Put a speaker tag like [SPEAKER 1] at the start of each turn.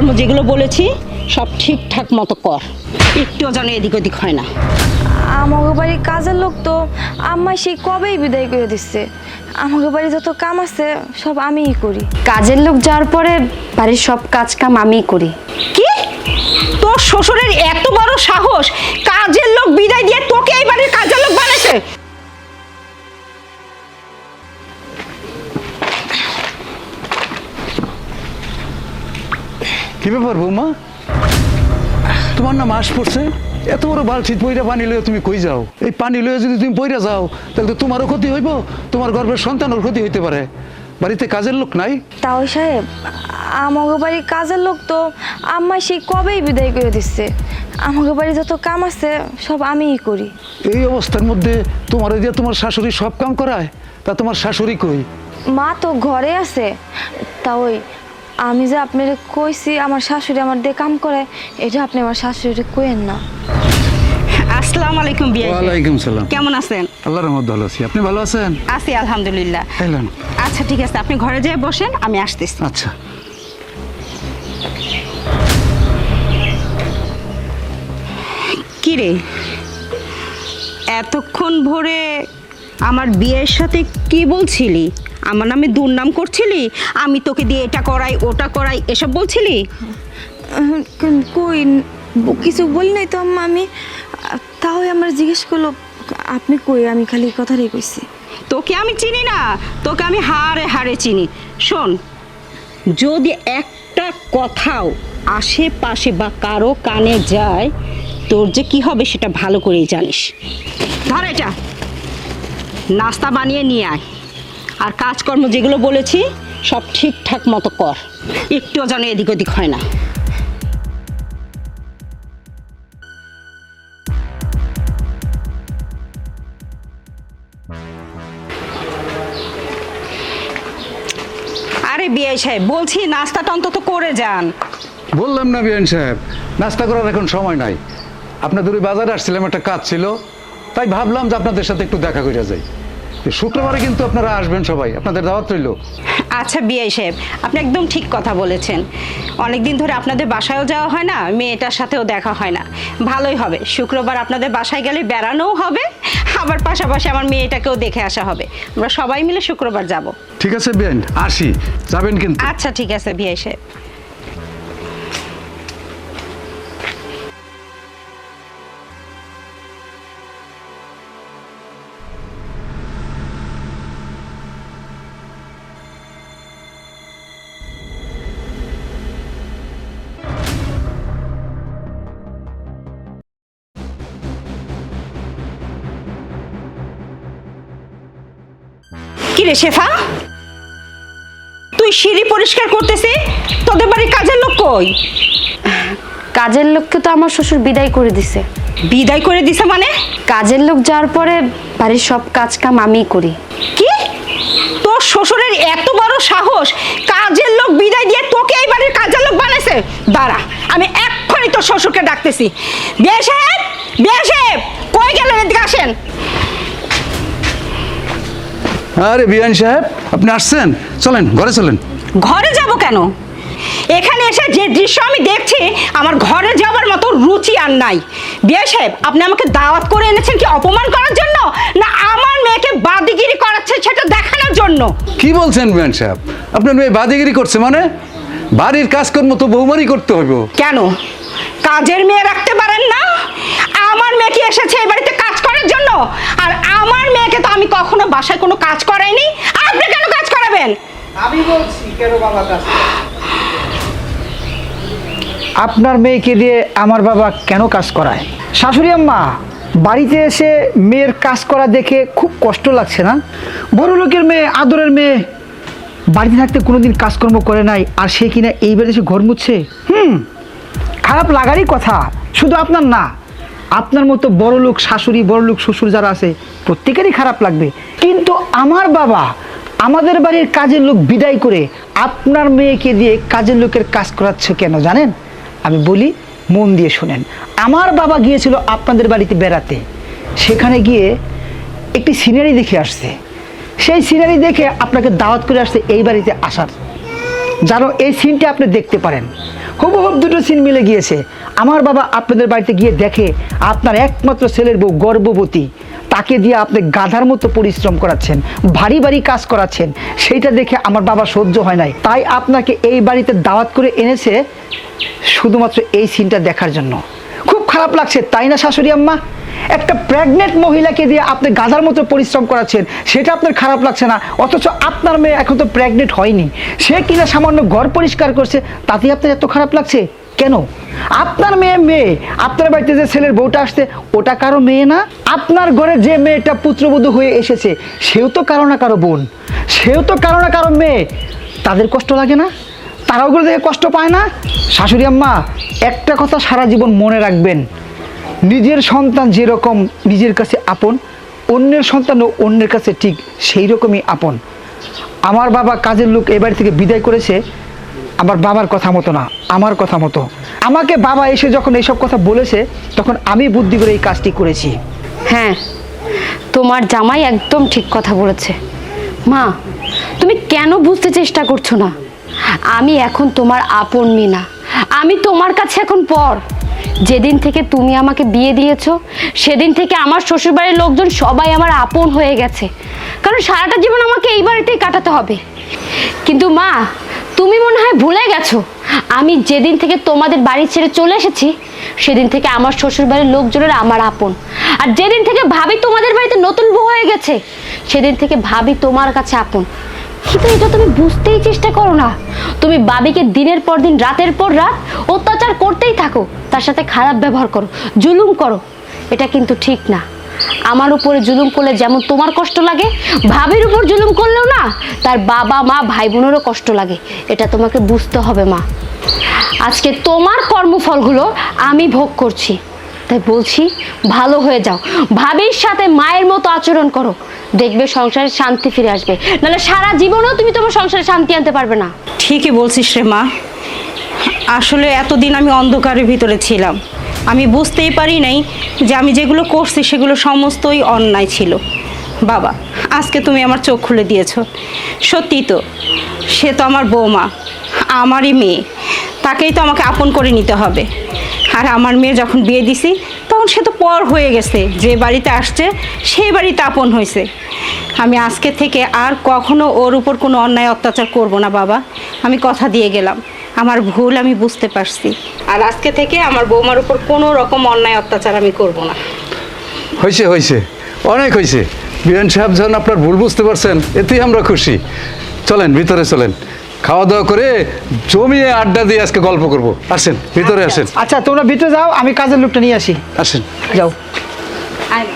[SPEAKER 1] কাজকর্ম যেগুলো বলেছি সব ঠিকঠাক মতো কর। একটুও যেন এদিক ওদিক হয় না।
[SPEAKER 2] আমাকে বাড়ির কাজের লোক তো আম্মা সেই কবেই বিদায় করে দিচ্ছে আমাকে বাড়ি যত কাম আছে সব আমিই করি।
[SPEAKER 3] কাজের লোক যাওয়ার পরে বাড়ির সব কাজ কাম আমিই করি।
[SPEAKER 1] কি? তোর শ্বশুরের এত বড় সাহস কাজের লোক বিদায় দিয়ে তোকে এই বাড়ির কাজের
[SPEAKER 4] কি ব্যাপার বৌমা? তোমার নাম মাস পড়ছে? এত বড় বালতি পইরা পানি লয়ে তুমি কই যাও? এই পানি লয়ে যদি তুমি পইরা যাও তাহলে তো তোমারও ক্ষতি হইব তোমার গর্ভের সন্তানের ক্ষতি হইতে পারে। বাড়িতে কাজের লোক নাই?
[SPEAKER 2] তাও সাহেব আমাকে বাড়ির কাজের লোক তো আম্মা সেই কবেই বিদায় করে দিচ্ছে। আমাকে বাড়ি যত কাম আছে সব আমিই করি।
[SPEAKER 4] এই অবস্থার মধ্যে তোমার দিয়ে তোমার শাশুড়ি সব কাম করায়? তা তোমার শাশুড়ি কই?
[SPEAKER 2] মা তো ঘরে আছে তা ওই আমি যে আপনার কইছি আমার শাশুড়ি আমার দিয়ে কাম করে এটা আপনি আমার শাশুড়ি কইেন না।
[SPEAKER 1] আসসালামু আলাইকুম বিয়ে
[SPEAKER 4] ওয়ালাইকুম সালাম।
[SPEAKER 1] কেমন আছেন?
[SPEAKER 4] আল্লাহর রহমত ভালো আছি। আপনি ভালো আছেন?
[SPEAKER 1] আছি আলহামদুলিল্লাহ। আচ্ছা ঠিক আছে। আপনি ঘরে যেয়ে বসেন আমি আসতেছি।
[SPEAKER 4] আচ্ছা।
[SPEAKER 1] কি রে এতক্ষণ ভরে আমার বিয়ের সাথে কি বলছিলি? আমার নামে দুর্নাম করছিলি? আমি তোকে দিয়ে এটা করাই ওটা করাই এসব বলছিলি?
[SPEAKER 2] কই কিছু বলি নাই তো আম্মা আমি তাও আমার জিজ্ঞেস করল আপনি কই? আমি খালি কথাটাই কইছি।
[SPEAKER 1] তোকে আমি চিনি না তোকে আমি হারে হারে চিনি। শোন যদি একটা কথাও আশেপাশে বা কারও কানে যায় তোর যে কি হবে সেটা ভালো করেই জানিস। ধর এটা। নাস্তা বানিয়ে নিয়ে আয়। আর কাজকর্ম যেগুলো বলেছি, সব ঠিকঠাক মতো কর। একটুও যেন এদিক ওদিক হয় না। আরে বিয়ে সাহেব, বলছি নাস্তাটা অন্তত করে যান।
[SPEAKER 4] বললাম না বিয়ান সাহেব, নাস্তা করার এখন সময় নাই। আপনাদের ওই বাজারে আসছিলাম, একটা কাজ ছিল, তাই ভাবলাম যে আপনাদের সাথে একটু দেখা করে যাই। শুক্রবারে কিন্তু আপনারা আসবেন সবাই। আপনাদের দাওয়াত রইল।
[SPEAKER 1] আচ্ছা বিয়ে সাহেব আপনি একদম ঠিক কথা বলেছেন। অনেক দিন ধরে আপনাদের বাসায়ও যাওয়া হয় না মেয়েটার সাথেও দেখা হয় না। ভালোই হবে শুক্রবার আপনাদের বাসায় গেলে বেড়ানোও হবে আবার পাশাপাশি আমার মেয়েটাকেও দেখে আসা হবে। আমরা সবাই মিলে শুক্রবার যাব।
[SPEAKER 4] ঠিক আছে বিয়ান আসি। যাবেন কিন্তু।
[SPEAKER 1] আচ্ছা ঠিক আছে বিয়ে সাহেব। রে শেফা। তুই সিঁড়ি পরিষ্কার করতেছিস? তোদের বাড়ির কাজের লোক কই?
[SPEAKER 3] কাজের লোককে তো আমার শ্বশুর বিদায় করে দিছে।
[SPEAKER 1] বিদায় করে দিছে মানে?
[SPEAKER 3] কাজের লোক যাওয়ার পরে বাড়ির সব কাজ কাম আমিই করি।
[SPEAKER 1] কি? তোর শ্বশুরের এত বড় সাহস কাজের লোক বিদায় দিয়ে তোকে এই বাড়ির কাজের লোক বানাইছে? দাঁড়া আমি এক্ষুনি তোর শ্বশুরকে ডাকতেছি। বিয়ে সাহেব বিয়ে সাহেব কই গেলেন এদিকে আসেন?
[SPEAKER 4] আরে বিয়ান সাহেব আপনি আসছেন? চলেন ঘরে চলেন।
[SPEAKER 1] ঘরে যাব কেন? এখানে এসে যে দৃশ্য আমি দেখছি আমার ঘরে যাওয়ার মতো রুচি আর নাই। বিয়ে সাহেব আপনি আমাকে দাওয়াত করে এনেছেন কি অপমান করার জন্য? না আমার মেয়েকে বাদিগিরি করাচ্ছে সেটা দেখানোর জন্য?
[SPEAKER 4] কি বলছেন বিয়ান সাহেব? আপনার মেয়ে বাদিগিরি করছে মানে? বাড়ির কাজকর্ম তো বৌমারই করতে হবে
[SPEAKER 1] কেন? কাজের মেয়ে রাখতে পারেন না আমার মেয়ে কি এসেছে এই বাড়িতে কাজ করার জন্য আর আমার মেয়েকে তো আমি কখনো বাসায় কোনো কাজ করাইনি আপনি কেন কাজ করাবেন?
[SPEAKER 5] আমি বলছি কেন বাবা কাজ আপনার মেয়েকে দিয়ে আমার বাবা কেন কাজ করায়? শাশুড়ি আম্মা বাড়িতে এসে মেয়ের কাজ করা দেখে খুব কষ্ট লাগছে না? বড় লোকের মেয়ে আদরের মেয়ে বাড়িতে থাকতে কোনোদিন কাজকর্ম করে নাই আর সে কিনা এই এসে ঘর মুছছে? হুম খারাপ লাগারই কথা শুধু আপনার না। আপনার মতো বড় লোক শাশুড়ি বড় লোক শ্বশুর যারা আছে প্রত্যেকেরই খারাপ লাগবে। কিন্তু আমার বাবা আমাদের বাড়ির কাজের লোক বিদায় করে আপনার মেয়েকে দিয়ে কাজের লোকের কাজ করাচ্ছে কেন জানেন? আমি বলি, মন দিয়ে শোনেন। আমার বাবা গিয়েছিল আপনাদের বাড়িতে বেড়াতে। সেখানে গিয়ে একটি সিনারি দেখে আসছে। সেই সিনারি দেখে আপনাকে দাওয়াত করে আসছে এই বাড়িতে আসার। যেন এই সিনটি আপনি দেখতে পারেন। হুবহুব দুটো সিন মিলে গিয়েছে। আমার বাবা আপনাদের বাড়িতে গিয়ে দেখে আপনার একমাত্র ছেলের বউ গর্ভবতী। তাকে দিয়ে আপনি গাধার মতো পরিশ্রম করাচ্ছেন, ভারী ভারী কাজ করাচ্ছেন, সেইটা দেখে আমার বাবা সহ্য হয় নাই। তাই আপনাকে এই বাড়িতে দাওয়াত করে এনেছে শুধুমাত্র এই সিনটা দেখার জন্য। খুব খারাপ লাগছে, তাই না শাশুড়ি আম্মা? একটা প্রেগনেন্ট মহিলাকে দিয়ে আপনি গাধার মতো পরিশ্রম করাচ্ছেন, সেটা আপনার খারাপ লাগছে না, অথচ আপনার মেয়ে এখন তো প্রেগনেন্ট হয়নি। সে কিনা সামান্য ঘর পরিষ্কার করছে তাতে আপনার এত খারাপ লাগছে? কেন? আপনার মেয়ে মেয়ে, আপনার বাড়িতে যে ছেলের বউটা আসছে, ওটা কারও মেয়ে না? আপনার ঘরে যে মেয়েটা পুত্রবধূ হয়ে এসেছে, সেও তো কারও না কারও বোন, সেও তো কারও না কারও মেয়ে। তাদের কষ্ট লাগে না? তারা ওগুলো দেখে কষ্ট পায় না? শাশুড়ি আম্মা, একটা কথা সারা জীবন মনে রাখবেন। নিজের সন্তান যেরকম নিজের কাছে আপন, অন্যের সন্তানও অন্যের কাছে ঠিক সেই রকমই আপন। আমার বাবা কাজের লোক এ বাড়ি থেকে বিদায় করেছে আমার বাবার কথা মতো না, আমার কথা মতো। আমাকে বাবা এসে যখন এইসব কথা বলেছে, তখন আমি বুদ্ধি করে এই কাজটি করেছি।
[SPEAKER 3] হ্যাঁ তোমার জামাই একদম ঠিক কথা বলেছে। মা, তুমি কেন বুঝতে চেষ্টা করছ না? আমি এখন তোমার আপন মিনা। আমি তোমার কাছে এখন পর। যেদিন থেকে তুমি আমাকে বিয়ে দিয়েছ, সেদিন থেকে আমার শ্বশুরবাড়ির লোকজন সবাই আমার আপন হয়ে গেছে। কারণ সারাটা জীবন আমাকে এই বাড়িতেই কাটাতে হবে। কিন্তু মা তুমি মনে হয় ভুলে গেছো? আমি যেদিন থেকে তোমাদের বাড়ি ছেড়ে চলে এসেছি, সেদিন থেকে আমার শ্বশুর বাড়ির লোকজনের আমার আপন। আর যেদিন থেকে ভাবি তোমাদের বাড়িতে নতুন বউ হয়ে গেছে, সেদিন থেকে ভাবি তোমার কাছে আপন। কিন্তু এটা তুমি বুঝতেই চেষ্টা করো না। তুমি বাবিকে দিনের পর দিন, রাতের পর রাত অত্যাচার করতেই থাকো। তার সাথে খারাপ ব্যবহার করো, জুলুম করো। এটা কিন্তু ঠিক না। আমার উপরে জুলুম করলে যেমন তোমার কষ্ট লাগে, ভাবির উপর জুলুম করলেও না, তার বাবা, মা ভাই বোনেরও কষ্ট লাগে। এটা তোমাকে বুঝতে হবে, মা। আজকে তোমার কর্মফলগুলো আমি ভোগ করছি। তাই বলছি, ভালো হয়ে যাও। ভাবির সাথে মায়ের মতো আচরণ করো। দেখবে সংসারে শান্তি ফিরে আসবে। নাহলে সারা জীবনেও তুমি তোমার সংসারে শান্তি আনতে পারবে না।
[SPEAKER 1] ঠিকই বলছিস রে মা। আসলে এতদিন আমি অন্ধকারের ভিতরে ছিলাম। আমি বুঝতেই পারি নাই যে আমি যেগুলো করছি সেগুলো সমস্তই অন্যায় ছিল। বাবা, আজকে তুমি আমার চোখ খুলে দিয়েছ। সত্যি তো, সে তো আমার বৌমা, আমারই মেয়ে। তাকেই তো আমাকে আপন করে নিতে হবে। আর আমার মেয়ে যখন বিয়ে দিছি, তখন সে তো পর হয়ে গেছে। যে বাড়িতে আসছে সেই বাড়িতে আপন হয়েছে আমি আজকে থেকে আর কখনো ওর উপর কোনো অন্যায় অত্যাচার করব না, বাবা। আমি কথা দিয়ে গেলাম। আমার ভুল আমি বুঝতে পারছি। আর আজকে থেকে আমার বৌমার উপর কোনো রকম অন্যায় অত্যাচার আমি করব না।
[SPEAKER 4] হয়েছে হয়েছে অনেক হয়েছে বিয়ান সাহেব যখন আপনার ভুল বুঝতে পারছেন এতেই আমরা খুশি। চলেন ভিতরে চলেন। খাওয়া দাওয়া করে জমিয়ে আড্ডা দিয়ে আজকে গল্প করব। আসেন ভিতরে আসেন।
[SPEAKER 5] আচ্ছা তোমরা ভিতরে যাও আমি কাজের লোকটা নিয়ে আসি।
[SPEAKER 4] আসেন।
[SPEAKER 5] যাও।
[SPEAKER 1] আয়।